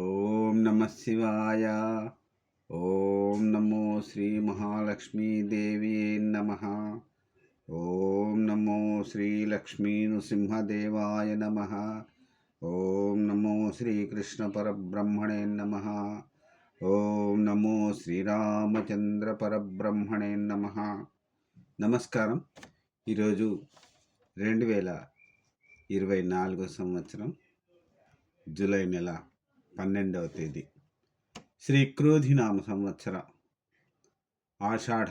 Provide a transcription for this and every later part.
ఓం నమ శివాయ. ఓం నమో శ్రీ మహాలక్ష్మీదేవి నమ. ఓం నమో శ్రీ లక్ష్మీ నృసింహదేవాయ నమ. ఓం నమో శ్రీకృష్ణ పరబ్రహ్మణే నమ. ఓం నమో శ్రీరామచంద్ర పరబ్రహ్మణే నమ. నమస్కారం. ఈరోజు రెండు వేల ఇరవై నాలుగో సంవత్సరం జూలై నెల పన్నెండవ తేదీ. శ్రీ క్రోధినామ సంవత్సర. ఆషాఢ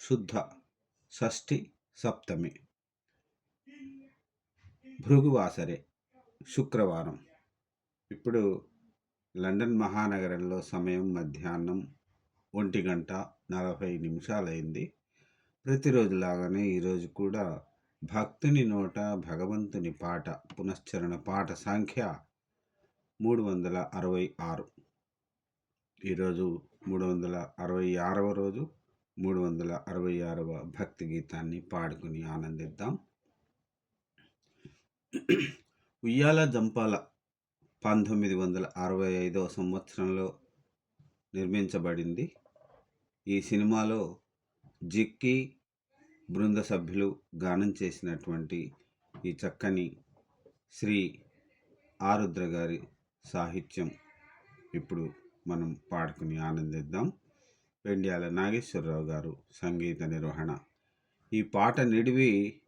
శుద్ధ షష్ఠి సప్తమి. భృగువాసరే శుక్రవారం. ఇప్పుడు లండన్ మహానగరంలో సమయం మధ్యాహ్నం ఒంటి గంట నలభై నిమిషాలైంది. ప్రతిరోజులాగానే ఈరోజు కూడా భక్తుని నోట భగవంతుని పాట పునశ్చరణ పాట సంఖ్య మూడు వందల అరవై ఆరు. ఈరోజు మూడు వందల అరవై ఆరవ రోజు మూడు వందల అరవై ఆరవ భక్తి గీతాన్ని పాడుకుని ఆనందిద్దాం. ఉయ్యాల జంపాల పంతొమ్మిది వందల అరవై ఐదవ సంవత్సరంలో నిర్మించబడింది. ఈ సినిమాలో జిక్కి బృంద సభ్యులు గానం చేసినటువంటి ఈ చక్కని శ్రీ ఆరుద్ర గారి సాహిత్యం ఇప్పుడు మనం పాడుకుని ఆనందిద్దాం. పెండ్యాల నాగేశ్వరరావు గారు సంగీత నిర్వహణ. ఈ పాట నిడివి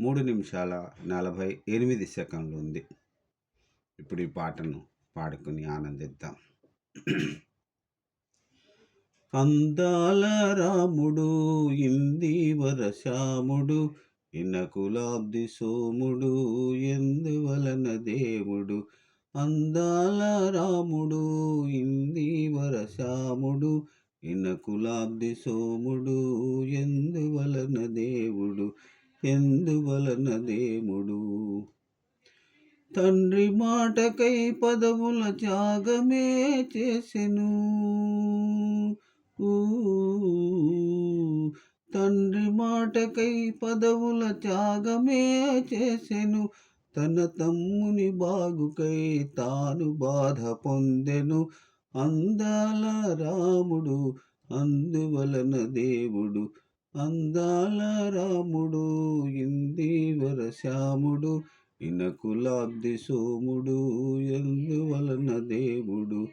మూడు నిమిషాల నలభై ఎనిమిది సెకండ్లు ఉంది. ఇప్పుడు ఈ పాటను పాడుకుని ఆనందిద్దాం. అందాల రాముడు ఇందీవర శ్యాముడు ఇనకులాబ్ది సోముడు ఎందువలన దేవుడు అందాల రాముడు ఇంది వరశాముడు ఇనకులాబ్ది సోముడు ఎందువలన దేవుడు ఎందువలన దేవుడు. తండ్రి మాటకై పదవుల త్యాగమే చేసెను. తండ్రి మాటకై పదవుల త్యాగమే చేసెను. తన తమ్ముని బాగుకై తాను బాధ పొందెను. అందాల రాముడు అందువలన దేవుడు. అందాల రాముడు ఇందీవర శ్యాముడు. ఇనకులాబ్ది సోముడు ఎందువలన దేవుడు?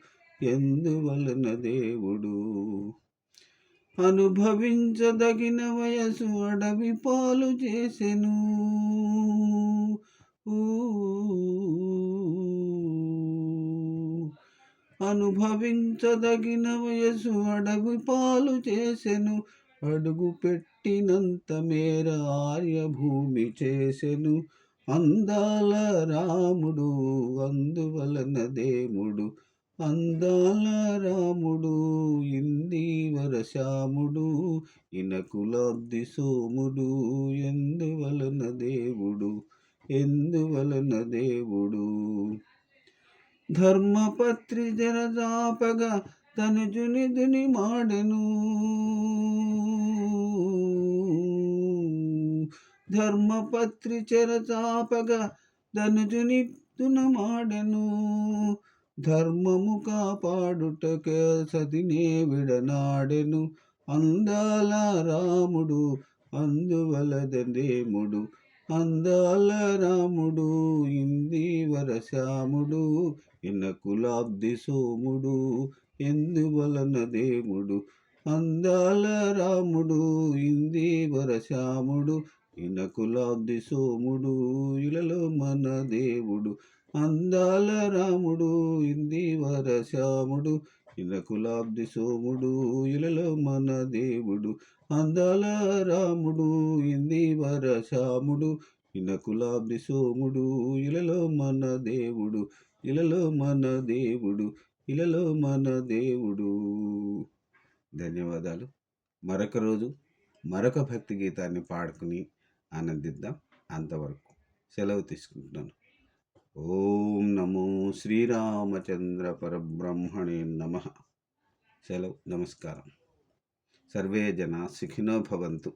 ఎందువలన దేవుడు? అనుభవించదగిన వయసు అడవి పాలు చేసెను. అనుభవించదగిన వయసు అడవి పాలు చేసెను అడుగు పెట్టినంత మేర ఆర్యభూమి చేసెను. అందాల రాముడు అందువలన దేముడు అందాల రాముడు ఇందీవర శ్యాముడు ఇనకులాబ్ది సోముడు ఎందువలన దేవుడు. ఎందువలన దేవుడు? ధర్మపత్రి జరజాపగా తనుజుని దుని మాడెను. ధర్మపత్రి చెరచాపగా ధనుజుని మాడెను. ధర్మము కాపాడుటక సతినే విడనాడెను. అందాల రాముడు అందువలదేముడు అందాల రాముడు ఇందీవర శ్యాముడు ఇన్న కులాబ్ది సోముడు ఎందువలన దేముడు అందాల రాముడు ఇందీవర శ్యాముడు ఇన కులాబ్ది సోముడు ఇలలో మన దేవుడు. అందాల రాముడు ఇందీవర శ్యాముడు ఇన కులాబ్ది సోముడు ఇలలో మన దేవుడు అందాల రాముడు ఇందివర శ్యాముడు ఇనకులాబ్ది సోముడు ఇలలో మన దేవుడు ఇలలో మన దేవుడు ఇలలో మన దేవుడు. ధన్యవాదాలు. మరొక రోజు మరొక భక్తి గీతాన్ని పాడుకుని ఆనందిద్దాం. అంతవరకు సెలవు తీసుకుంటున్నాను. ఓం నమో శ్రీరామచంద్ర పరబ్రహ్మణే నమ. సెలవు నమస్కారం. సర్వే జన సుఖినో భవంతు.